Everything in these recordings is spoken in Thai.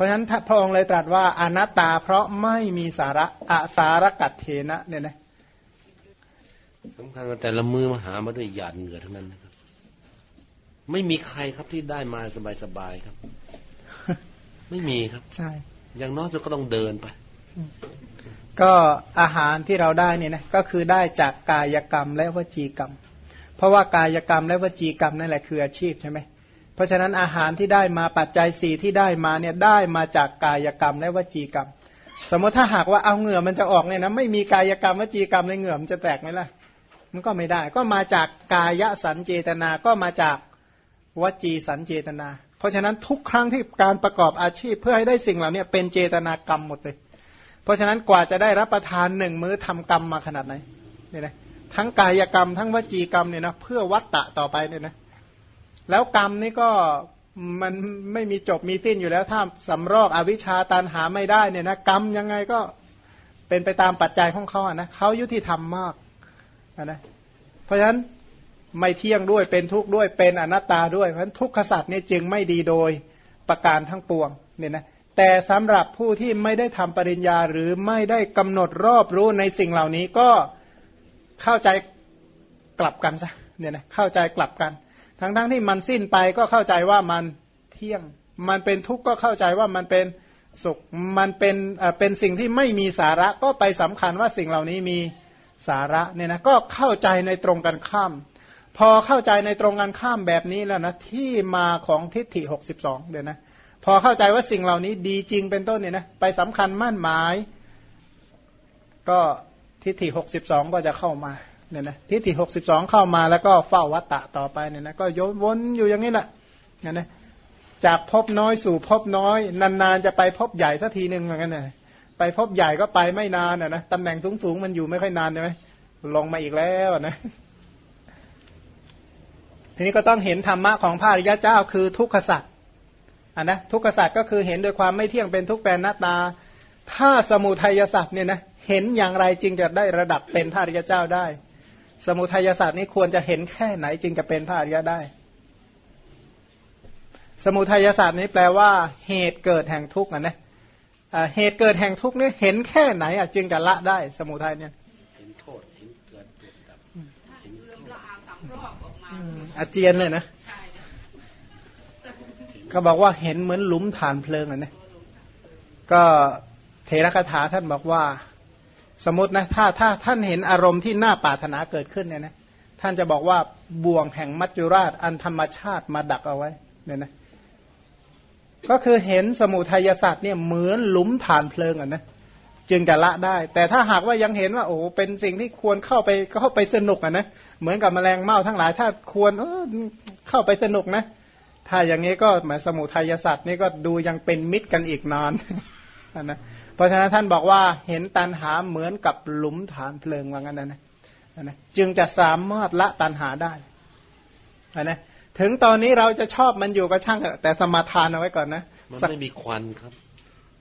ราะฉะนั้นพระองค์เลยตรัสว่าอนัตตาเพราะไม่มีสาระอาสารกัตเทนะเนี่ยนะสำคัญว่าแต่ละมือมาหามาด้วยหยาดเหงื่อทั้งนั้นนะครับ ไม่มีใครครับที่ได้มาสบายๆครับ ไม่มีครับ ใช่ อย่างน้อยสุดก็ต้องเดินไป ก็อาหารที่เราได้เนี่ยนะก็คือได้จากกายกรรมและวจีกรรม เพราะว่ากายกรรมและวจีกรรมนั่นแหละคืออาชีพใช่ไหมเพ ราะฉะนั้นอาหารที่ได้มาปัจจัยสี่ที่ได้มาเนี่ยได้มาจากกายกรรมและวจีกรรม สมมติถ้าหากว่าเอาเหงื่อมันจะออกเนี่ยนะไม่มีกายกรรมวจีกรรมในเหงื่อมันจะแตกไหมล่ะมันก็ไม่ได้ ก็มาจากกายสันเจตนาก็มาจากวจีสันเจตนา เพราะฉะนั้นทุกครั้งที่การประกอบอาชีพเพื่อให้ได้สิ่งเหล่านี้เป็นเจตนากรรมหมดเลย เพราะฉะนั้นกว่าจะได้รับประทานหนึ่งมื้อทำกรรมมาขนาดไหนเนี่ยนะทั้งกายกรรมทั้งวจีกรรมเนี่ยนะเพื่อวัตตะต่อไปเนี่ยนะ แล้วกรรมนี่ก็มันไม่มีจบมีสิ้นอยู่แล้ว ถ้าสำรอกอวิชชาตันหาไม่ได้เนี่ยนะกรรมยังไงก็เป็นไปตามปัจจัยของเขาอะนะเขายุติธรรมมากอะนะเพราะฉะนั้นไม่เที่ยงด้วยเป็นทุกข์ด้วยเป็นอนัตตาด้วยเพราะฉะนั้นทุกขสัตว์เนี่ยจึงไม่ดีโดยประการทั้งปวงเนี่ยนะแต่สำหรับผู้ที่ไม่ได้ทำปริญญาหรือไม่ได้กำหนดรอบรู้ในสิ่งเหล่านี้ก็เข้าใจกลับกันซะเนี่ยนะเข้าใจกลับกัน ทั้งๆทที่มันสิ้นไปก็เข้าใจว่ามันเที่ยง มันเป็นทุกข์ก็เข้าใจว่ามันเป็นสุข มันเป็นเป็นสิ่งที่ไม่มีสาระก็ไปสำคัญว่าสิ่งเหล่านี้มีสาระเนี่ยนะก็เข้าใจในตรงกันข้าม พอเข้าใจในตรงกันข้ามแบบนี้แล้วนะที่มาของทิฏฐิหกสิบสองเดี๋ยวนะพอเข้าใจว่าสิ่งเหล่านี้ดีจริงเป็นต้นเนี่ยนะไปสำคัญมั่นหมาย ก็ทิฏฐิหกสิบสองก็จะเข้ามา เนี่ยนะทิฏฐิหกสิบสองเข้ามาแล้วก็เฝ้าวัตตะต่อไปเนี่ยนะก็ยนวนอยู่อย่างนี้แหละเนี่ยนะจากพบน้อยสู่พบน้อย นานๆจะไปพบใหญ่สักทีหนึ่งเหมือนกันนะไปพบใหญ่ก็ไปไม่นานนะนะตำแหน่งสูงๆมันอยู่ไม่ค่อยนานใช่ไหมลงมาอีกแล้วนะทีนี้ก็ต้องเห็นธรรมะของพระอริยเจ้าคือทุกขสัตว์อะนะทุกขสัตว์ก็คือเห็นโดยความไม่เที่ยงเป็นทุกแปรหน้าตา ถ้าสมุทัยสัตว์เนี่ยนะเห็นอย่างไรจึงจะได้ระดับเป็นพระอริยเจ้าได้ สมุทัยศาสตร์นี้ควรจะเห็นแค่ไหนจึงจะเป็นพระอริยได้ สมุทัยศาสตร์นี้แปลว่าเหตุเกิดแห่งทุกข์นะนะอ่าเหตุเกิดแห่งทุกข์นี่เห็นแค่ไหนอะจึงจะละได้ สมุทัยเนี่ยเห็นโทษเห็นเกิดเกิดดับถ้าเอื้อมละอาสามรอบออกมาอืมอาเจียนเลยนะใช่นะเขาบอกว่าเห็นเหมือนหลุมฐานเพลิงอะนะก็เทระคาถาท่านบอกว่า สมมตินะถ้าถ้าท่านเห็นอารมณ์ที่น่าปรารถนาเกิดขึ้นเนี่ยนะท่านจะบอกว่าบ่วงแห่งมัจจุราชอันธรรมชาติมาดักเอาไว้เนี่ยนะก็คือเห็นสมุทัยศาสตร์เนี่ยเหมือนหลุมฐานเพลิงอะนะจึงจะละได้ แต่ถ้าหากว่ายังเห็นว่า โอ้เป็นสิ่งที่ควรเข้าไปเข้าไปสนุกอะนะเหมือนกับแมลงเม่าทั้งหลาย ถ้าควรเออเข้าไปสนุกนะ ถ้าอย่างนี้ก็หมายสมุทัยศาสตร์นี่ก็ดูยังเป็นมิตรกันอีกนาน นะเพราะฉะนั้นท่านบอกว่าเห็นตันหาเหมือนกับหลุมฐานเพลิงว่างั้นนะนะนะจึงจะสามารถละตันหาได้นะถึงตอนนี้เราจะชอบมันอยู่ก็ช่างเถอะแต่สมาทานเอาไว้ก่อนนะมันสักไม่มีควันครับ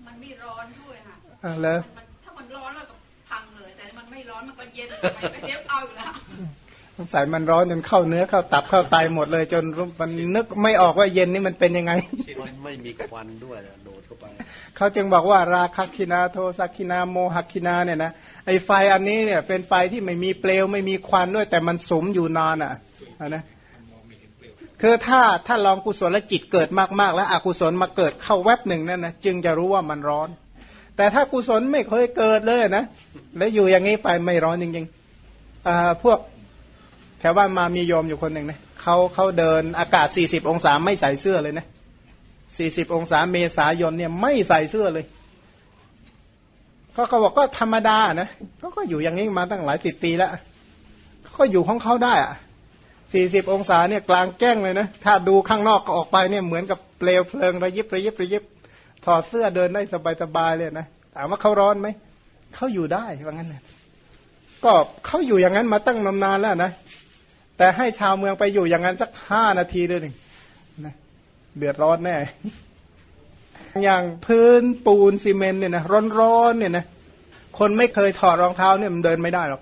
มันไม่ร้อนด้วยค่ะอ่าแล้วมันถ้ามันร้อนแล้วก็พังเลย แต่มันไม่ร้อนมันก็เย็นไปไปเดี๋ยวเอาอยู่แล้ว สงสัยมันร้อนจนเข้าเนื้อเข้าตับเข้าไตหมดเลย จนมันนึกไม่ออกว่าเย็นนี่มันเป็นยังไงมันไม่มีควันด้วยนะโดดเข้าไปเขาจึงบอกว่าราคคินาโทสักคินาโมหักคินาเนี่ยนะไอไฟอันนี้เนี่ย เป็นไฟที่ไม่มีเปลวไม่มีควันด้วย แต่มันสมอยู่นานอะอะนะคือถ้าถ้าลองกุศลจิตเกิดมากๆ แล้วอกุศลมาเกิดเข้าแวบหนึ่งนั่นนะจึงจะรู้ว่ามันร้อน แต่ถ้ากุศลไม่เคยเกิดเลยนะแล้วอยู่อย่างนี้ไปไม่ร้อนจริงๆอ่าพวก แถวบ้านมามีโยมอยู่คนหนึ่งนะเขาเขาเดินอากาศ 40 องศาไม่ใส่เสื้อเลยนะ 40 องศาเมษายนเนี่ยไม่ใส่เสื้อเลยก็เขาบอกก็ธรรมดานะเขาก็อยู่อย่างนี้มาตั้งหลายสิบปีแล้วเขาก็อยู่ของเขาได้อะ40 องศาเนี่ยกลางแจ้งเลยนะ ถ้าดูข้างนอกก็ออกไปเนี่ยเหมือนกับเปลวเพลิงระยิบระยิบระยิบ ถอดเสื้อเดินได้สบายๆเลยนะ ถามว่าเขาร้อนไหม เขาอยู่ได้ว่างั้นนะก็เขาอยู่อย่างนั้นมาตั้งนานแล้วนะ แต่ให้ชาวเมืองไปอยู่อย่างนั้นสักห้านาทีด้วยหนึ่งนะเดือดร้อนแน่ อย่างพื้นปูนซีเมนต์เนี่ยนะร้อนๆเนี่ยนะคนไม่เคยถอดรองเท้าเนี่ยมันเดินไม่ได้หรอก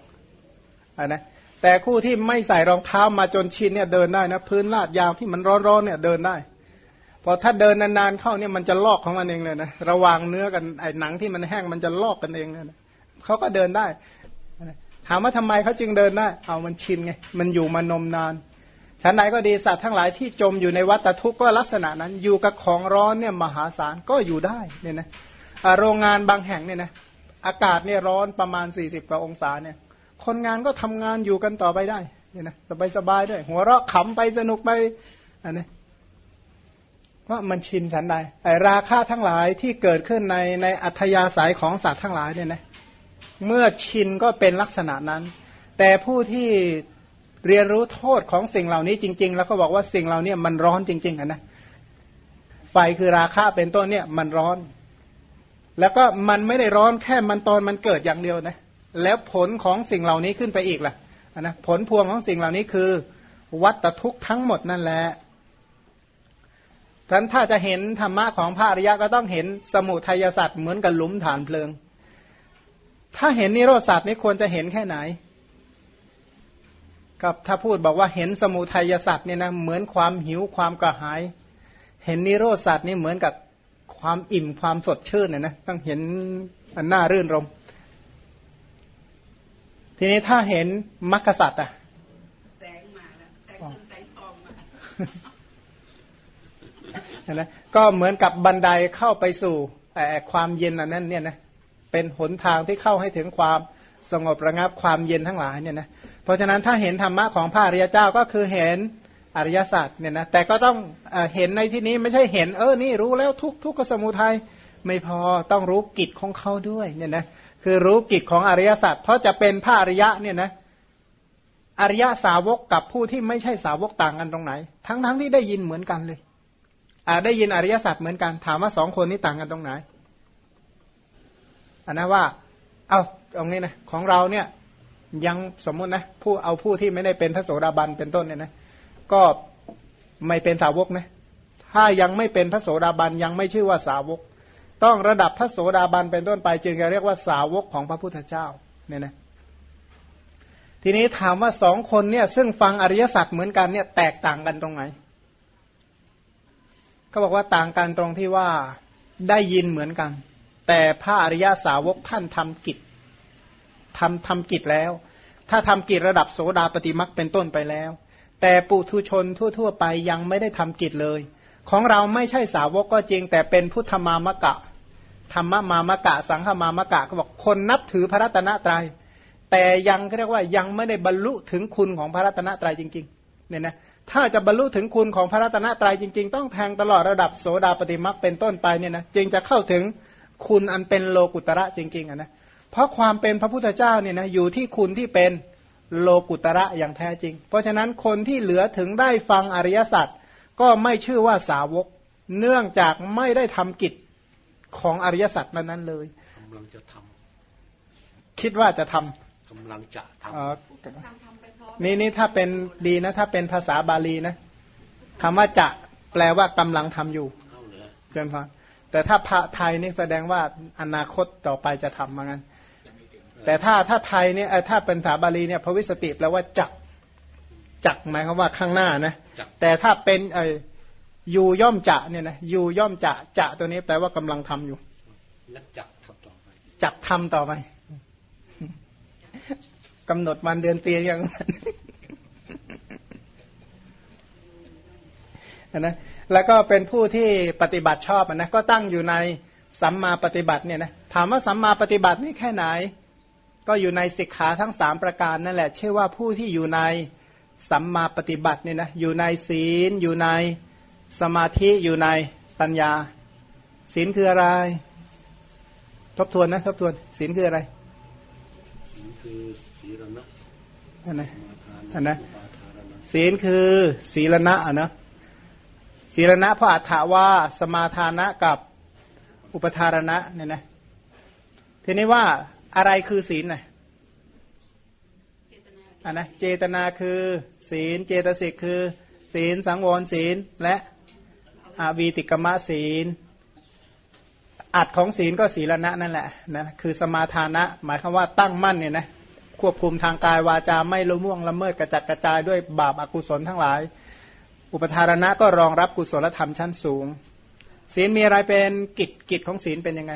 อ่านะแต่คู่ที่ไม่ใส่รองเท้ามาจนชินเนี่ยเดินได้นะพื้นลาดยางที่มันร้อนๆเนี่ยเดินได้พอถ้าเดินนานๆเข้าเนี่ยมันจะลอกของมันเองเลยนะระวางเนื้อกันไอ้หนังที่มันแห้งมันจะลอกกันเองเลยนะเขาก็เดินได้ ถามว่าทำไมเขาจึงเดินได้เอามันชินไง มันอยู่มานมนานฉันใดก็ดีสัตว์ทั้งหลายที่จมอยู่ในวัฏทุกข์ก็ลักษณะนั้น อยู่กับของร้อนเนี่ยมหาศาลก็อยู่ได้เนี่ยนะโรงงานบางแห่งเนี่ยนะอากาศเนี่ยร้อนประมาณสี่สิบกว่าองศาเนี่ย คนงานก็ทำงานอยู่กันต่อไปได้เนี่ยนะสบายสบายด้วย หัวเราะขำไปสนุกไปอันนี้ว่ามันชินฉันใดไอราคาทั้งหลายที่เกิดขึ้นในในอัธยาศัยของสัตว์ทั้งหลายเนี่ยนะ เมื่อชินก็เป็นลักษณะนั้น แต่ผู้ที่เรียนรู้โทษของสิ่งเหล่านี้จริง ๆ แล้วก็บอกว่าสิ่งเหล่านี้มันร้อนจริงๆนะไฟคือราคาเป็นต้นเนี่ยมันร้อน แล้วก็มันไม่ได้ร้อนแค่มันตอนมันเกิดอย่างเดียวนะแล้วผลของสิ่งเหล่านี้ขึ้นไปอีกล่ะนะผลพวงของสิ่งเหล่านี้คือ วัตทุกข์ทั้งหมดนั่นแหละท่านถ้าจะเห็นธรรมะของพระอริยะก็ต้องเห็นสมุทัยสัตว์เหมือนกับหลุมฐานเพลิง ถ้าเห็นนิโรธสัตว์นี่ควรจะเห็นแค่ไหนกับถ้าพูดบอกว่าเห็นสมุทัยสัตว์เนี่ยนะเหมือนความหิวความกระหาย เห็นนิโรธสัตว์นี่เหมือนกับความอิ่มความสดชื่นเนี่ยนะต้องเห็นอันน่ารื่นรม ทีนี้ถ้าเห็นมรรคสัตว์อะแสงมาแล้วแสงเงินแสงทองมาเห็นไหมก็เหมือนกับบันไดเข้าไปสู่แต่ความเย็นอันนั้นเนี่ยนะ เป็นหนทางที่เข้าให้ถึงความสงบระงับความเย็นทั้งหลายเนี่ยนะเพราะฉะนั้นถ้าเห็นธรรมะของพระอริยเจ้าก็คือเห็นอริยสัจเนี่ยนะแต่ก็ต้องเอเห็นในที่นี้ไม่ใช่เห็นเออนี่รู้แล้วทุกทุกขสมุทัยไม่พอต้องรู้กิจของเขาด้วยเนี่ยนะคือรู้กิจของอริยสัจเพราะจะเป็นพระอริยะเนี่ยนะอริยสาวกกับผู้ที่ไม่ใช่สาวกต่างกันตรงไหน ทั้งทั้งที่ได้ยินเหมือนกันเลยอ่าได้ยินอริยสัจเหมือนกันถามว่าสองคนนี้ต่างกันตรงไหน อันนะว่า เอาตรงนี้นะของเราเนี่ยยังสมมุตินะผู้เอาผู้ที่ไม่ได้เป็นพระโสดาบันเป็นต้นเนี่ยนะก็ไม่เป็นสาวกนะถ้ายังไม่เป็นพระโสดาบันยังไม่ชื่อว่าสาวก ต้องระดับพระโสดาบันเป็นต้นไป จึงจะเรียกว่าสาวกของพระพุทธเจ้าเนี่ยนะทีนี้ถามว่าสองคนเนี่ย ซึ่งฟังอริยสัจเหมือนกันเนี่ยแตกต่างกันตรงไหนเขาบอกว่าต่างกันตรงที่ว่าได้ยินเหมือนกัน แต่พระอริยสาวกท่านทำกิจทำทำกิจแล้ว ถ้าทำกิจระดับโสดาปฏิมักเป็นต้นไปแล้ว แต่ปุถุชนทั่ว ๆ ไปยังไม่ได้ทำกิจเลย ของเราไม่ใช่สาวกก็จริง แต่เป็นพุทธมามะกะธรรมมามะกะ สังฆมามะกะก็บอกคนนับถือพระรัตนตรยัยแต่ยังเรียกว่ายังไม่ได้บรรลุถึงคุณของพระรัตนตรัยจริงๆเนี่ยนะถ้าจะบรรลุถึงคุณของพระรัตนตรัยจริง ๆ ต้องแทงตลอดระดับโสดาปฏิมักเป็นต้นไปเนี่ยนะจึงจะเข้าถึง คุณอันเป็นโลกุตระจริงๆอะนะเพราะความเป็นพระพุทธเจ้าเนี่ยนะอยู่ที่คุณที่เป็นโลกุตระอย่างแท้จริง เพราะฉะนั้นคนที่เหลือถึงได้ฟังอริยสัจก็ไม่ชื่อว่าสาวก เนื่องจากไม่ได้ทำกิจของอริยสัจนั้นๆเลยกำลังจะทำคิดว่าจะทำกำลังจะทำเอ่อทำทำไปพร้อมนี่นี่ถ้าเป็นดีนะ ถ้าเป็นภาษาบาลีนะคำว่าจะแปลว่ากำลังทำอยู่เข้าเลยเจนฟัง แต่ถ้าพระไทยนี่แสดงว่าอนาคตต่อไปจะทำเหมือนกันแต่ถ้าถ้าไทยเนี่ยเอ่อถ้าเป็นภาษาบาลีเนี่ยพระวิสติแปลว่าจักจักหมายความว่าข้างหน้านะจักแต่ถ้าเป็นเออยูย่อมจะเนี่ยนะยูย่อมจะจะตัวนี้แปลว่ากำลังทำอยู่นักจักทำต่อไปจักทำต่อไปกำหนดวันเดือนปียังนะ แล้วก็เป็นผู้ที่ปฏิบัติชอบอะนะก็ตั้งอยู่ในสัมมาปฏิบัติเนี่ยนะถามว่าสัมมาปฏิบัตินี่แค่ไหน ก็อยู่ในสิกขาทั้งสามประการนั่นแหละชื่อว่าผู้ที่อยู่ในสัมมาปฏิบัติเนี่ยนะอยู่ในศีล อยู่ในสมาธิอยู่ในปัญญา ศีลคืออะไร ทบทวนนะทบทวนศีลคืออะไรศีลคือศีลนะอันนะมาทานอันนะอุปาทานนะศีลคือศีลนะอะนะ ศีลนะเพราะอัฏฐาว่าสมาทานะกับอุปทารณะเนี่ยนะทีนี้ว่าอะไรคือศีลน่ะเจตนาอะนะเจตนาคือศีลเจตสิกคือ ศีลสังวรศีลและอาวีติกมะศีล อัดของศีลก็ศีลนะนั่นแหละนะคือสมาทานะ หมายคำว่าตั้งมั่นเนี่ยนะควบคุมทางกายวาจาไม่ละม่วงละเมิดกระจัดกระจายด้วยบาปอากุศลทั้งหลาย อุปทารณะก็รองรับกุศลธรรมชั้นสูง ศีลมีอะไรเป็นกิจกิจของศีลเป็นยังไง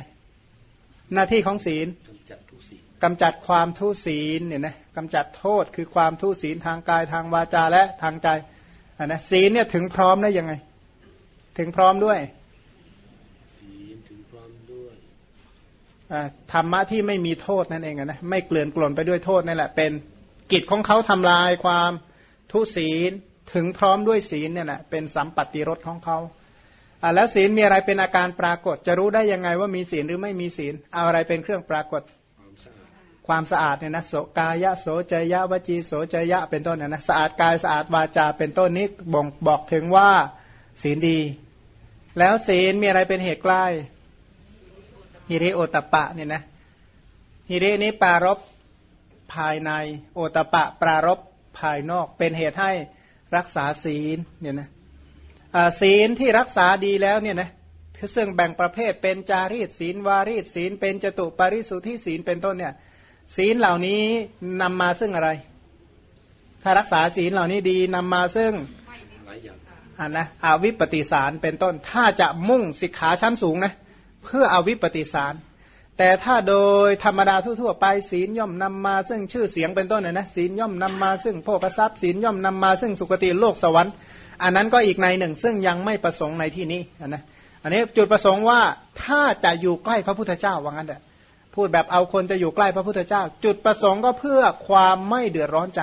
หน้าที่ของศีลกำจัดทุกสิ่งกำจัดความทุศีลเนี่ยนะกำจัดโทษคือความทุศีลทางกายทางวาจาและทางใจอะนะศีลเนี่ยถึงพร้อมได้ยังไง ถึงพร้อมด้วยศีลถึงความด้วยอ่าธรรมะที่ไม่มีโทษนั่นเองอะนะไม่เกลื่อนกล่นไปด้วยโทษนั่นแหละเป็นกิจของเขาทำลายความทุศีล ถึงพร้อมด้วยศีลเนี่ยนะเป็นสัมปัติรสของเขาอ่าแล้วศีลมีอะไรเป็นอาการปรากฏ จะรู้ได้ยังไงว่ามีศีลหรือไม่มีศีลเอาอะไรเป็นเครื่องปรากฏความสะอาดเนี่ยนะโสกายะโสจยะวจีโสจยะเป็นต้นนะนะสะอาดกายสะอาดวาจาเป็นต้นนี้บ่งบอกถึงว่าศีลดี แล้วศีลมีอะไรเป็นเหตุใกล้ฮิริโอตปะเนี่ยนะฮิรินี้ปรารบภายในโอตปปะปรารบภายนอกเป็นเหตุให้ รักษาศีลเนี่ยนะศีลที่รักษาดีแล้วเนี่ยนะซึ่งแบ่งประเภทเป็นจารีตศีลวารีตศีล เป็นจตุปาริสุทธิศีลเป็นต้นเนี่ยศีลเหล่านี้นำมาซึ่งอะไร ถ้ารักษาศีลเหล่านี้ดีนำมาซึ่งอย่างอ่านะอวิปปิสารเป็นต้น ถ้าจะมุ่งสิกขาชั้นสูงนะเพื่ออวิปปิสาร แต่ถ้าโดยธรรมดาทั่วๆไปศีลย่อมนำมาซึ่งชื่อเสียงเป็นต้นนะนะศีลย่อมนำมาซึ่งโภคทรัพย์ศีลย่อมนำมาซึ่งสุคติโลกสวรรค์อันนั้นก็อีกในหนึ่ง ซึ่งยังไม่ประสงค์ในที่นี้นะอันนี้จุดประสงค์ว่าถ้าจะอยู่ใกล้พระพุทธเจ้าว่างั้นเถอะพูดแบบเอาคนจะอยู่ใกล้พระพุทธเจ้า จุดประสงค์ก็เพื่อความไม่เดือดร้อนใจ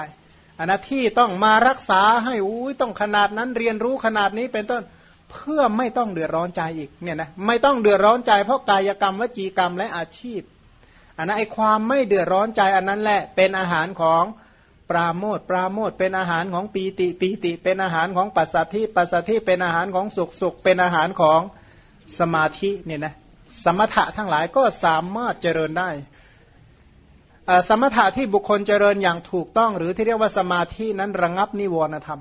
อันนะที่ต้องมารักษาให้อุ้ยต้องขนาดนั้นเรียนรู้ขนาดนี้เป็นต้น เพื่อไม่ต้องเดือดร้อนใจอีกเนี่ยนะไม่ต้องเดือดร้อนใจเพราะกายกรรมวจีกรรมและอาชีพอันนั้นไอความไม่เดือดร้อนใจอันนั้นแหละเป็นอาหารของปราโมทปราโมทเป็นอาหารของปีติปีติ เป็นอาหารของปัสสัทธิปัสสัทธิเป็นอาหารของสุขสุขเป็นอาหารของสมาธิเนี่ยนะสมถะทั้งหลายก็สามารถเจริญได้สมถะที่บุคคลเจริญอย่างถูกต้อง หรือที่เรียกว่าสมาธินั้นระงับนิวรณธรรม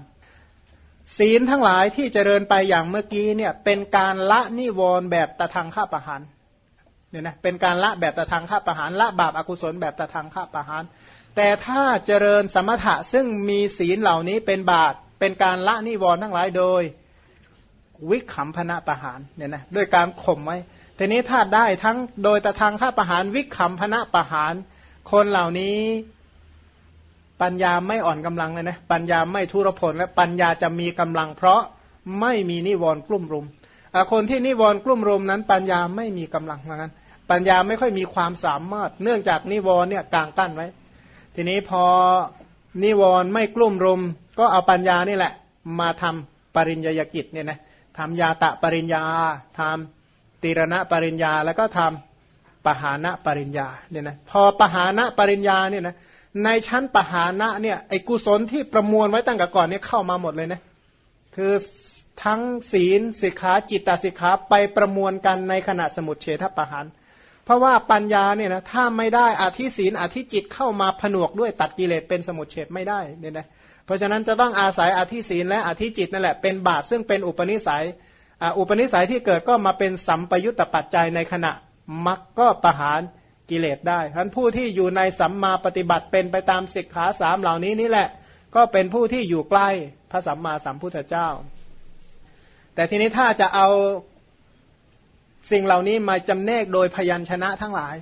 ศีลทั้งหลายที่เจริญไปอย่างเมื่อกี้เนี่ยเป็นการละนิวรณ์แบบตะทางข้าประหารเนี่ยนะเป็นการละแบบตะทางข้าประหารละบาปอากุศลแบบตะทางข้าประหารแต่ถ้าเจริญสมถะซึ่งมีศีลเหล่านี้เป็นบาตเป็นการละนิวรณ์ทั้งหลายโดยวิขำพนะประหารเนี่ยนะด้วยการข่มไว้ทีนี้ถ้าได้ทั้งโดยตะทางข้าประหารวิขำพนะประหารคนเหล่านี้ ปัญญาไม่อ่อนกำลังเลยนะปัญญาไม่ทุรพลและปัญญาจะมีกำลัง เพราะไม่มีนิวรณ์กลุ่มรุมคนที่นิวรณ์กลุ่มรุมนั้น ปัญญาไม่มีกำลังเหมือนกันปัญญาไม่ค่อยมีความสามารถ เนื่องจากนิวรณ์เนี่ยกางกั้นไว้ ทีนี้พอนิวรณ์ไม่กลุ่มรุม ก็เอาปัญญานี่แหละ มาทำปริญญากิจเนี่ยนะทำยาตะปริญญาทำตีรณะปริญญาแล้วก็ทำปหานะปริญญาเนี่ยนะพอปหานะปริญญาเนี่ยนะ ในชั้นปหานะเนี่ยไอ้กุศลที่ประมวลไว้ตั้งแต่ก่อนเนี่ยเข้ามาหมดเลยนะคือทั้งศีลสิกขาจิตตสิกขาไปประมวลกันในขณะสมุดเฉทปหารเพราะว่าปัญญาเนี่ยนะถ้าไม่ได้อธิศีลอธิจิตเข้ามาผนวกด้วยตัดกิเลสเป็นสมุดเฉดไม่ได้เนี่ยนะเพราะฉะนั้นจะต้องอาศัยอธิศีลและอธิจิตนั่นแหละเป็นบาตซึ่งเป็นอุปนิสัยอ,อุปนิสัยที่เกิดก็มาเป็นสัมปยุตตปัจจัยในขณะมักก็ประหาร กิเลสได้ฉะนั้นผู้ที่อยู่ในสัมมาปฏิบัติเป็นไปตามสิกขาสามเหล่านี้นี่แหละ ก็เป็นผู้ที่อยู่ใกล้พระสัมมาสัมพุทธเจ้า แต่ทีนี้ถ้าจะเอาสิ่งเหล่านี้มาจำแนกโดยพยัญชนะทั้งหลาย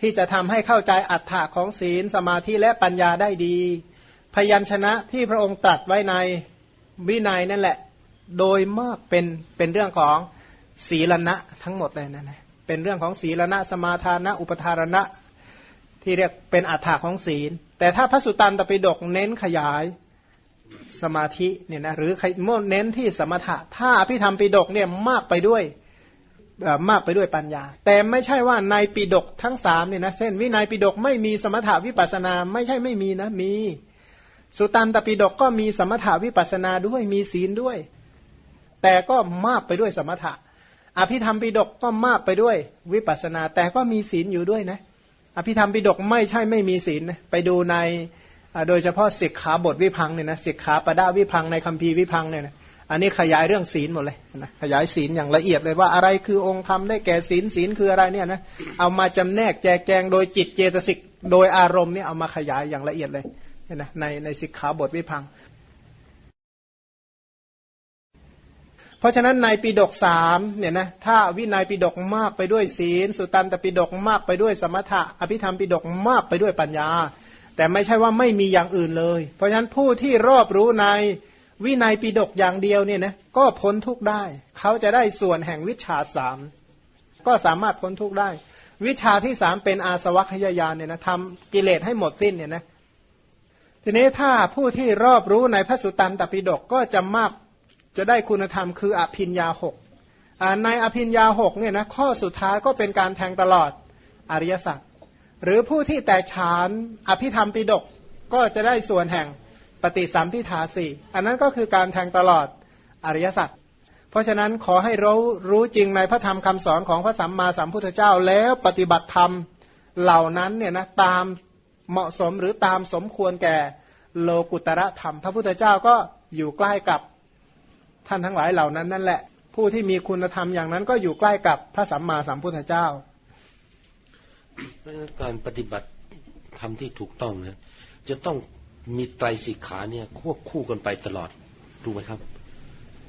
ที่จะทำให้เข้าใจอัฏฐะของศีลสมาธิและปัญญาได้ดี พยัญชนะที่พระองค์ตรัสไว้ในวินัยนั่นแหละ โดยมากเป็นเป็นเรื่องของศีลณะทั้งหมดเลยนะนะ เป็นเรื่องของศีลณะสมาทานะ อุปทารณะ ที่เรียกเป็นอัฏฐะของศีล แต่ถ้าพระสุตตันตปิฎกเน้นขยายสมาธิเนี่ยนะหรือเน้นที่สมถะ ถ้าอภิธรรมปิฎกเนี่ยมากไปด้วยมากไปด้วยปัญญา แต่ไม่ใช่ว่าในปิดกทั้งสามเนี่ยนะเช่น วินัยปิดกไม่มีสมถาวิปัสนา ไม่ใช่ไม่มีนะมี สุตันตปิดกก็มีสมถาวิปัสนาด้วยมีศีลด้วย แต่ก็มากไปด้วยสมถะ อภิธรรมปิดกก็มากไปด้วยวิปัสนา แต่ก็มีศีลอยู่ด้วยนะ อภิธรรมปิดกไม่ใช่ไม่มีศีลนะไปดูในโดยเฉพาะสิกขาบทวิพังเนี่ยนะสิกขาปดาวิพังในคัมภีร์วิพังเนี่ยนะอันนี้ขยายเรื่องศีลหมดเลยนะขยายศีลอย่างละเอียดเลยว่าอะไรคือองค์ธรรมได้แก่ศีลศีลคืออะไรเนี่ยนะเอามาจำแนกแจกแจงโดยจิตเจตสิกโดยอารมณ์เนี่ยเอามาขยายอย่างละเอียดเลยนะในในสิกขาบทวิพัง ราะฉะนั้นในปิดกสามเนี่ยนะถ้าวินัยปิดกมากไปด้วยศีล สุตันตปิดกมากไปด้วยสมถะ อภิธรรมปิดกมากไปด้วยปัญญา แต่ไม่ใช่ว่าไม่มีอย่างอื่นเลย เพราะฉะนั้นผู้ที่รอบรู้ในวินัยปิดกอย่างเดียวเนี่ยนะก็พ้นทุกได้ เขาจะได้ส่วนแห่งวิชาสามก็สามารถพ้นทุกได้ วิชาที่สามเป็นอาสวัคยายานเนี่ยนะทำกิเลสให้หมดสิ้นเนี่ยนะทีนี้ถ้าผู้ที่รอบรู้ในพระสุตันตปิฎกก็จะมาก จะได้คุณธรรมคืออภินยาหกในอภินยาหกเนี่ยนะข้อสุดท้ายก็เป็นการแทงตลอดอริยสัจหรือผู้ที่แต่ฉานอภิธรรมปิฎกก็จะได้ส่วนแห่งปฏิสัมพิทาสี่อันนั้นก็คือการแทงตลอดอริยสัจเพราะฉะนั้นขอให้รู้รู้จริงในพระธรรมคำสอนของพระสัมมาสัมพุทธเจ้าแล้วปฏิบัติธรรมเหล่านั้นเนี่ยนะตามเหมาะสมหรือตามสมควรแก่โลกุตระธรรม พระพุทธเจ้าก็อยู่ใกล้กับ ท่านทั้งหลายเหล่านั้นนั่นแหละ ผู้ที่มีคุณธรรมอย่างนั้นก็อยู่ใกล้กับพระสัมมาสัมพุทธเจ้าการปฏิบัติทำที่ถูกต้องนะจะต้องมีไตรสิกขาเนี่ยควบคู่กันไปตลอดถูกไหมครับ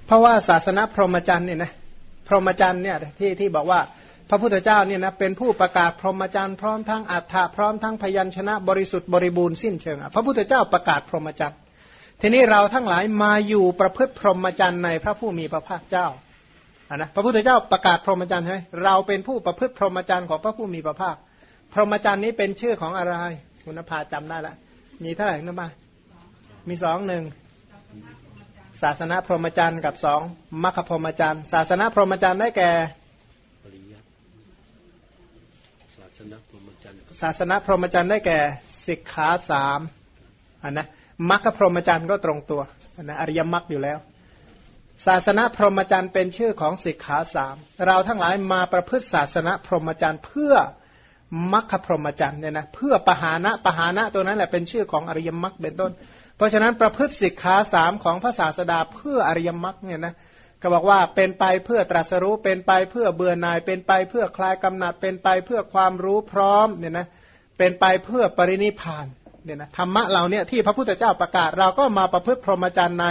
เพราะว่าศาสนาพรหมจรรย์เนี่ยนะพรหมจรรย์เนี่ยที่ที่บอกว่าพระพุทธเจ้าเนี่ยนะเป็นผู้ประกาศพรหมจรรย์พร้อมทั้งอัฏฐะพร้อมทั้งพยัญชนะบริสุทธิ์บริบูรณ์สิ้นเชิง พระพุทธเจ้าประกาศพรหมจรรย์ ทีนี้เราทั้งหลายมาอยู่ประพฤติพรหมจรรย์ในพระผู้มีพระภาคเจ้าอ่านะพระพุทธเจ้าประกาศพรหมจรรย์ใช่ไหมเราเป็นผู้ประพฤติพรหมจรรย์ของพระผู้มีพระภาค พรหมจรรย์นี้เป็นชื่อของอะไรคุณภาจำได้ละ มีเท่าไหร่นะมามีสองหนึ่งศาสนาพรหมจรรย์กับสองมัคคพรหมจรรย์ศาสนาพรหมจรรย์ได้แก่ปริยัติศาสนาพรหมจรรย์ศาสนาพรหมจรรย์ได้แก่สิกขาสามอันนะ มัคคพรหมจรรย์ก็ตรงตัวนะอริยมรรคอยู่แล้ว ศาสนาพรหมจรรย์เป็นชื่อของสิกขาสามเราทั้งหลายมาประพฤติศาสนาพรหมจรรย์เพื่อมัคคพรหมจรรย์เนี่ยนะเพื่อปหานะปหานะตัวนั้นแหละเป็นชื่อของอริยมรรคเป็นต้น เพราะฉะนั้นประพฤติสิกขาสามของพระศาสดาเพื่ออริยมรรคเนี่ยนะก็บอกว่าเป็นไปเพื่อตรัสรู้เป็นไปเพื่อเบื่อหน่าย เป็นไปเพื่อคลายกำหนัดเป็นไปเพื่อความรู้พร้อมเนี่ยนะเป็นไปเพื่อปรินิพาน เนี่ยนะธรรมะเราเนี่ยที่พระพุทธเจ้าประกาศ เราก็มาประพฤติพรหมจรรย์ใน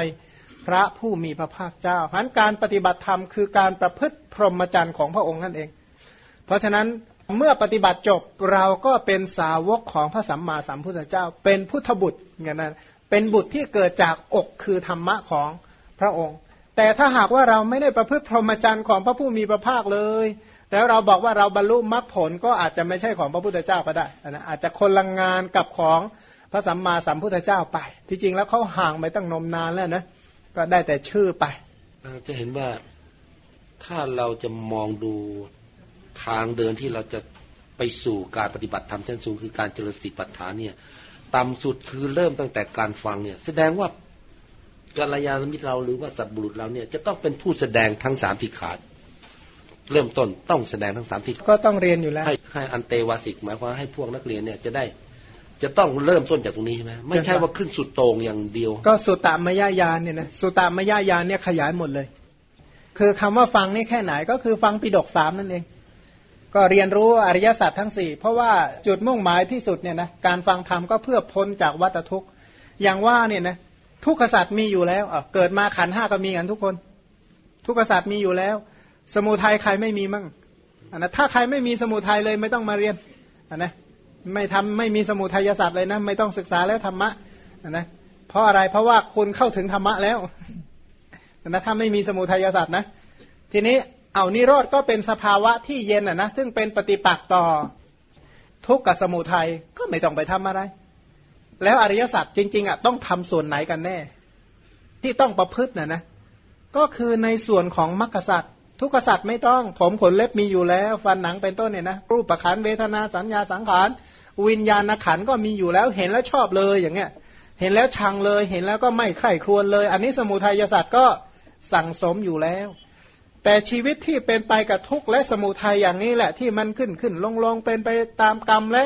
พระผู้มีพระภาคเจ้าพันการปฏิบัติธรรมคือการประพฤติพรหมจรรย์ของพระองค์นั่นเอง เพราะฉะนั้นเมื่อปฏิบัติจบเราก็เป็นสาวกของพระสัมมาสัมพุทธเจ้า เป็นพุทธบุตรเงี้ยนะเป็นบุตรที่เกิดจากอกคือธรรมะของพระองค์ แต่ถ้าหากว่าเราไม่ได้ประพฤติพรหมจรรย์ของพระผู้มีพระภาคเลย แต่เราบอกว่าเราบรรลุมรรคผลก็อาจจะไม่ใช่ของพระพุทธเจ้าก็ได้นะอาจจะคนละงงานกับของ ระสัมมาสัมพุทธเจ้าไป ที่จริงแล้วเขาห่างไปตั้งนมนานแล้วนะก็ได้แต่ชื่อไปจะเห็นว่าถ้าเราจะมองดูทางเดินที่เราจะไปสู่การปฏิบัติธรรมชั้นสูงคือการเจริญสติปัฏฐานเนี่ยต่ำสุดคือเริ่มตั้งแต่การฟังเนี่ย แสดงว่ากัลยาณมิตรเราหรือว่าสัตบุรุษเราเนี่ยจะต้องเป็นผู้แสดงทั้งสามทิขาดเริ่มต้นต้องแสดงทั้งสามทิศก็ต้องเรียนอยู่แล้วให้ให้อันเตวาสิกหมายความให้พวกนักเรียนเนี่ยจะได้ จะต้องเริ่มต้นจากตรงนี้ใช่ไหมไม่ใช่ว่าขึ้นสุดโต่งอย่างเดียว ก็สุตตามยายานเนี่ยนะสุตตามยายานเนี่ยขยายหมดเลย คือคำว่าฟังนี่แค่ไหนก็คือฟังปิดกสามนั่นเอง ก็เรียนรู้อริยสัจทั้งสี่เพราะว่าจุดมุ่งหมายที่สุดเนี่ยนะการฟังธรรมก็เพื่อพ้นจากวัฏทุกข์อย่างว่าเนี่ยนะทุกขสัจมีอยู่แล้วเกิดมาขันห้าก็มีกันทุกคน ทุกขสัจมีอยู่แล้ว สมุทัยใครไม่มีมั่งอันนะถ้าใครไม่มีสมุทัยเลยไม่ต้องมาเรียนอันนะ ไม่ทำไม่มีสมุทัยศาสตร์เลยนะ ไม่ต้องศึกษาแล้วธรรมะนะเพราะอะไรเพราะว่าคุณเข้าถึงธรรมะแล้วนะถ้าไม่มีสมุทัยศาสตร์นะ ทีนี้เอานิโรธก็เป็นสภาวะที่เย็นอะนะซึ่งเป็นปฏิปักษ์ต่อทุกข์กับสมุทัยก็ไม่ต้องไปทำอะไร แล้วอริยสัจจริงๆอะต้องทำส่วนไหนกันแน่ ที่ต้องประพฤติน่ะนะ ก็คือในส่วนของมรรคสัจทุกขสัตว์ไม่ต้อง ผมขนเล็บมีอยู่แล้ว ฟันหนังเป็นต้นเนี่ยนะรูปประคันเวทนาสัญญาสังขาร วิญญาณขันก็มีอยู่แล้วเห็นแล้วชอบเลยอย่างเงี้ย เห็นแล้วชังเลย เห็นแล้วก็ไม่ใคร่ครวญเลย อันนี้สมุทัยศาสตร์ก็สั่งสมอยู่แล้ว แต่ชีวิตที่เป็นไปกับทุกข์และสมุทัยอย่างนี้แหละที่มันขึ้นขึ้นลงลงเป็นไปตามกรรมและ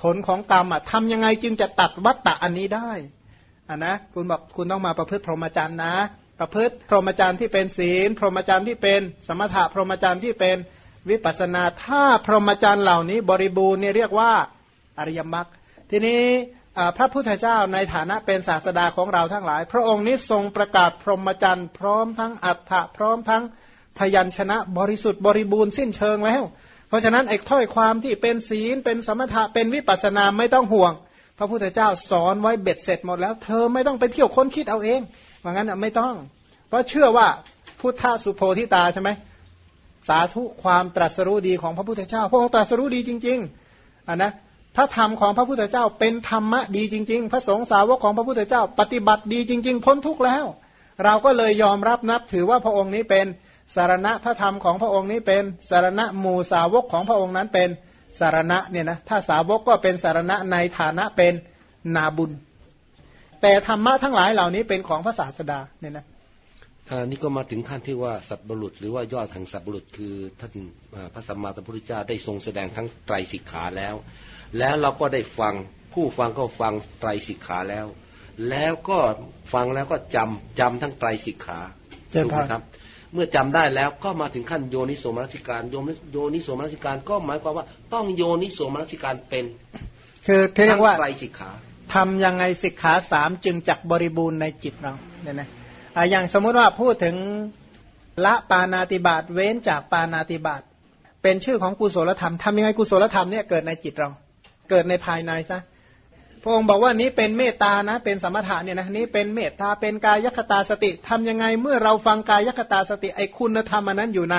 ผลของกรรมอะทำยังไงจึงจะตัดวัตตะอันนี้ได้อะนะคุณบอกคุณต้องมาประพฤติพรหมจรรย์นะ ประพฤติพรหมจรรย์ที่เป็นศีล พรหมจรรย์ที่เป็นสมถะพรหมจรรย์ที่เป็นวิปัสนาถ้าพรหมจรรย์เหล่านี้บริบูรณ์เนี่ยเรียกว่า อริยมรรคทีนี้พระพุทธเจ้าในฐานะเป็นศาสดาของเราทั้งหลาย พระองค์นี้ทรงประกาศพรหมจรรย์พร้อมทั้งอัฏฐะพร้อมทั้งพยัญชนะบริสุทธิ์บริบูรณ์สิ้นเชิงแล้ว เพราะฉะนั้นไอ้ถ้อยความที่เป็นศีลเป็นสมถะเป็นวิปัสนาไม่ต้องห่วง พระพุทธเจ้าสอนไว้เบ็ดเสร็จหมดแล้ว เธอไม่ต้องไปเที่ยวค้นคิดเอาเองว่างั้นไม่ต้อง เพราะเชื่อว่าพุทธสุโพธิตาใช่ไหมสาธุความตรัสรู้ดีของพระพุทธเจ้า พระองค์ตรัสรู้ดีจริงๆอะนะ พระธรรมของพระพุทธเจ้าเป็นธรรมะดีจริง ๆ พระสงฆ์สาวกของพระพุทธเจ้า ปฏิบัติดีจริง ๆ พ้นทุกข์แล้ว เราก็เลยยอมรับนับถือว่าพระองค์นี้เป็นสารณะพระธรรมของพระองค์นี้เป็นสารณะหมู่สาวกของพระองค์นั้นเป็นสารณะเนี่ยนะถ้าสาวกก็เป็นสารณะในฐานะเป็นนาบุญ แต่ธรรมะทั้งหลายเหล่านี้เป็นของพระศาสดาเนี่ยนะอ่านี่ก็มาถึงขั้นที่ว่าสัตว์บุรุษ หรือว่ายอดแห่งสัตว์บุรุษคือท่านพระสัมมาสัมพุทธเจ้าได้ทรงแสดงทั้งไตรสิกขาแล้ว แล้วเราก็ได้ฟังผู้ฟังก็ฟังไตรสิกขาแล้ว แล้วก็ฟังแล้วก็จำจำทั้งไตรสิกขาเจริญถูกพไหรมครับ เมื่อจำได้แล้วก็มาถึงขั้นโยนิโสมนสิการโยมโยนิโสมนสิการก็หมายความว่า ต้องโยนิโสมนสิการเป็น คือที่เรียกว่าทั้งไตรสิกขาทำยังไงสิกขาสามจึงจักบริบูรณ์ในจิตเราเนี่ยนะอะอย่างสมมุติว่าพูดถึงละปานาติบาตเว้นจากปานาติบาตเป็นชื่อของกุศลธรรมทำยังไงกุศลธรรมเนี่ยเกิดในจิตเรา เกิดในภายในซะพระองค์บอกว่านี้เป็นเมตตานะ เป็นสมถะเนี่ยนะนี้เป็นเมตตาเป็นกายคตาสติทำยังไงเมื่อเราฟังกายคตาสติไอคุณธรรมอันนั้นอยู่ใน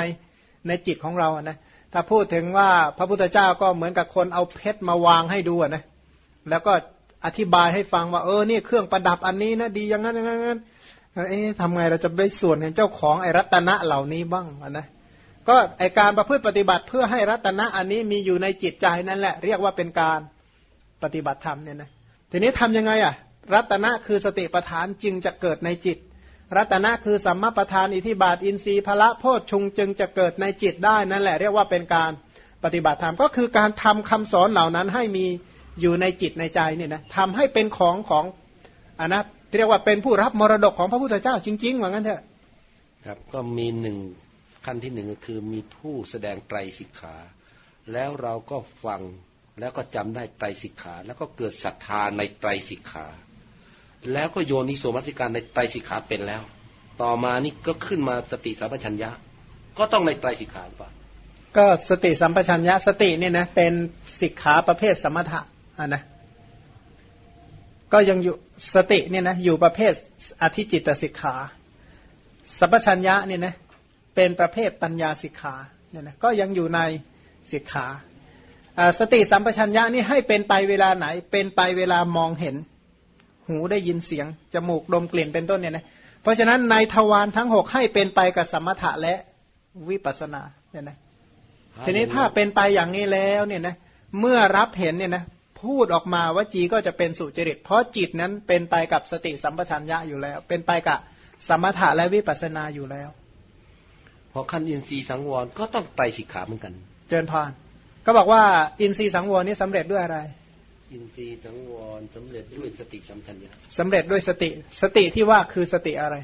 ในจิตของเราอะนะถ้าพูดถึงว่าพระพุทธเจ้าก็เหมือนกับคนเอาเพชรมาวางให้ดูอะนะแล้วก็อธิบายให้ฟังว่าเออเนี่ยเครื่องประดับอันนี้นะดีอย่างนั้นอย่างนั้นเอ๊ะทำไงเราจะไปส่วนเห็นเจ้าของไอ้รัตนะเหล่านี้บ้างอะนะ ก็ไอการประพฤติปฏิบัติเพื่อให้รัตนะอันนี้มีอยู่ในจิตใจนั่นแหละ เรียกว่าเป็นการปฏิบัติธรรมเนี่ยนะทีนี้ทำยังไงอะ รัตนะคือสติปัฏฐานจึงจะเกิดในจิต รัตนะคือสัมมาประธานอิทิบาทอินทรีย์พละโพชฌงจึงจะเกิดในจิตได้นั่นแหละ เรียกว่าเป็นการปฏิบัติธรรมก็คือการทำคำสอนเหล่านั้นให้มีอยู่ในจิตในใจเนี่ยนะทำให้เป็นของของอันนะเรียกว่าเป็นผู้รับมรดกของพระพุทธเจ้าจริงๆว่างั้นเถอะครับก็มีหนึ่ง ขั้นที่หนึ่งก็คือมีผู้แสดงไตรสิกขา แล้วเราก็ฟังแล้วก็จำได้ไตรสิกขา แล้วก็เกิดศรัทธาในไตรสิกขา แล้วก็โยนิโสมัสิการในไตรสิกขาเป็นแล้ว ต่อมานี่ก็ขึ้นมาสติสัมปชัญญะ ก็ต้องในไตรสิกขาหรือเปล่าก็สติสัมปชัญญะสติเนี่ยนะเป็นสิกขาประเภทสมถะอะนะก็ยังอยู่สติเนี่ยนะอยู่ประเภทอธิจิตสิกขา สัมปชัญญะเนี่ยนะ เป็นประเภทปัญญาสิกขาเนี่ยนะก็ยังอยู่ในสิกขาอ่าสติสัมปชัญญะนี่ให้เป็นไปเวลาไหน เป็นไปเวลามองเห็น หูได้ยินเสียง จมูกดมกลิ่นเป็นต้นเนี่ยนะเพราะฉะนั้นในทวารทั้งหกให้เป็นไปกับสมถะและวิปัสสนาเนี่ยนะทีนี้ถ้าเป็นไปอย่างนี้แล้วเนี่ยนะเมื่อรับเห็นเนี่ยนะพูดออกมาวจีก็จะเป็นสุจริต เพราะจิตนั้นเป็นไปกับสติสัมปชัญญะอยู่แล้ว เป็นไปกับสมถะและวิปัสสนาอยู่แล้วพ อขั้นอินทรีย์สังวรก็ต้องไตรสิกขาเหมือนกัน เจริญพรก็บอกว่าอินทรีย์สังวรนี่สำเร็จด้วยอะไร อินทรีย์สังวรสำเร็จด้วยสติสัมปชัญญะสำเร็จด้วยสติสติที่ว่าคือสติอะไร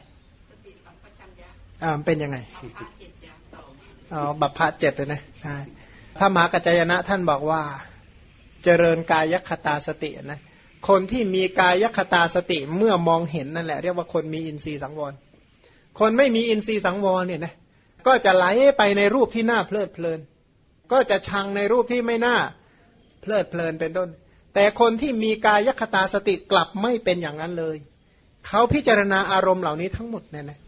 สติสัมปชัญญะอ่ามันเป็นยังไงสัมภาเจ็ดอย่างต่ออ๋อบัพพะเจ็ดเลยนะใช่พระมหากัจจายนะท่านบอกว่าเจริญกายคตาสตินะคนที่มีกายคตาสติเมื่อมองเห็นนั่นแหละ เรียกว่าคนมีอินทรีย์สังวร คนไม่มีอินทรีย์สังวรเนี่ยนะ ก็จะไหลไปในรูปที่น่าเพลิดเพลิน ก็จะชังในรูปที่ไม่น่าเพลิดเพลินเป็นต้น แต่คนที่มีกายคตาสติกลับไม่เป็นอย่างนั้นเลย เขาพิจารณาอารมณ์เหล่านี้ทั้งหมดเนี่ยนะ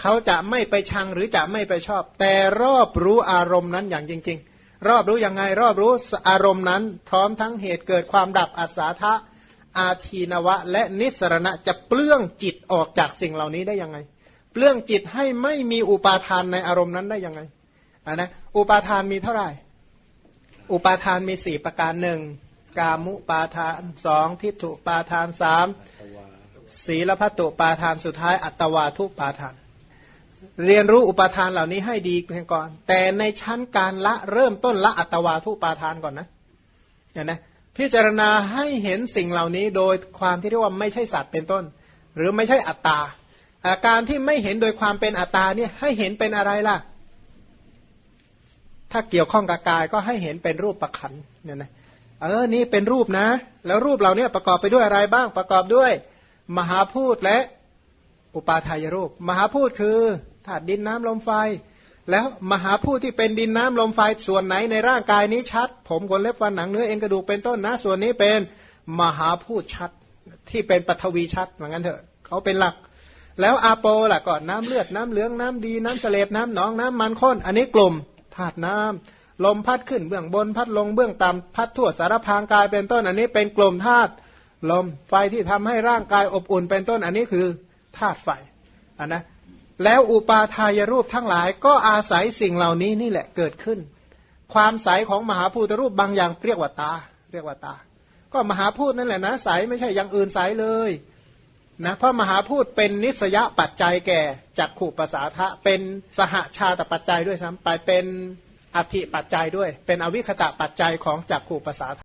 เขาจะไม่ไปชังหรือจะไม่ไปชอบ แต่รอบรู้อารมณ์นั้นอย่างจริง ๆ รอบรู้ยังไงรอบรู้อารมณ์นั้น พร้อมทั้งเหตุเกิดความดับอัศาทะอาทีนวะ และนิสรณะจะเปลื้องจิตออกจากสิ่งเหล่านี้ได้ยังไง เปลื้องจิตให้ไม่มีอุปาทานในอารมณ์นั้นได้ยังไงอ่านะอุปาทานมีเท่าไหร่ อุปาทานมีสี่ประการหนึ่งกามุปาทานสองทิฏฐุปาทานสามศีลพัตตุปาทานสุดท้าย อัตวาทุปาทาน เรียนรู้อุปาทานเหล่านี้ให้ดีเพียงก่อน แต่ในชั้นการละเริ่มต้นละอัตวาทุปาทานก่อนนะเห็นนะพิจารณาให้เห็นสิ่งเหล่านี้โดยความที่เรียกว่าไม่ใช่สัตว์เป็นต้น หรือไม่ใช่อัตตา อาการที่ไม่เห็นโดยความเป็นอัตตาเนี่ยให้เห็นเป็นอะไรล่ะ ถ้าเกี่ยวข้องกับกายก็ให้เห็นเป็นรูปประคันเนี่ยนะเออนี่เป็นรูปนะ แล้วรูปเหล่านี้ประกอบไปด้วยอะไรบ้างประกอบด้วย มหาพูดและอุปาทายรูป มหาพูดคือธาตุดินน้ำลมไฟ แล้วมหาพูดที่เป็นดินน้ำลมไฟส่วนไหนในร่างกายนี้ชัด ผมขนเล็บฟันหนังเนื้อเอ็นกระดูกเป็นต้นนะ ส่วนนี้เป็นมหาพูดชัดที่เป็นปฐวีชัดเหมือนกันเถอะ เขาเป็นหลัก แล้วอาโปล่ะก่อนน้ำเลือดน้ำเหลืองน้ำดีน้ำเสลดน้ำหนองน้ำมันข้นอันนี้กลุ่มธาตุน้ำลมพัดขึ้นเบื้องบนพัดลงเบื้องต่ำพัดทั่วสารพางกายเป็นต้น อันนี้เป็นกลุ่มธาตุลมไฟที่ทำให้ร่างกายอบอุ่นเป็นต้น อันนี้คือธาตุไฟอันนะแล้วอุปาทายรูปทั้งหลายก็อาศัยสิ่งเหล่านี้นี่แหละเกิดขึ้น ความใสของมหาภูตรูปบางอย่างเรียกว่าตา เรียกว่าตา ก็มหาพูดนั่นแหละนะใสไม่ใช่อย่างอื่นใสเลย นะเพราะมหาพูดเป็นนิสยปัจจัยแก่จักขู่ภาษาทะเป็นสหชาตปัจจัยด้วยซ้ำไปเป็นอภิปัจจัยด้วย เป็นอวิคตะปัจจัยของจักขู่ภาษาทะ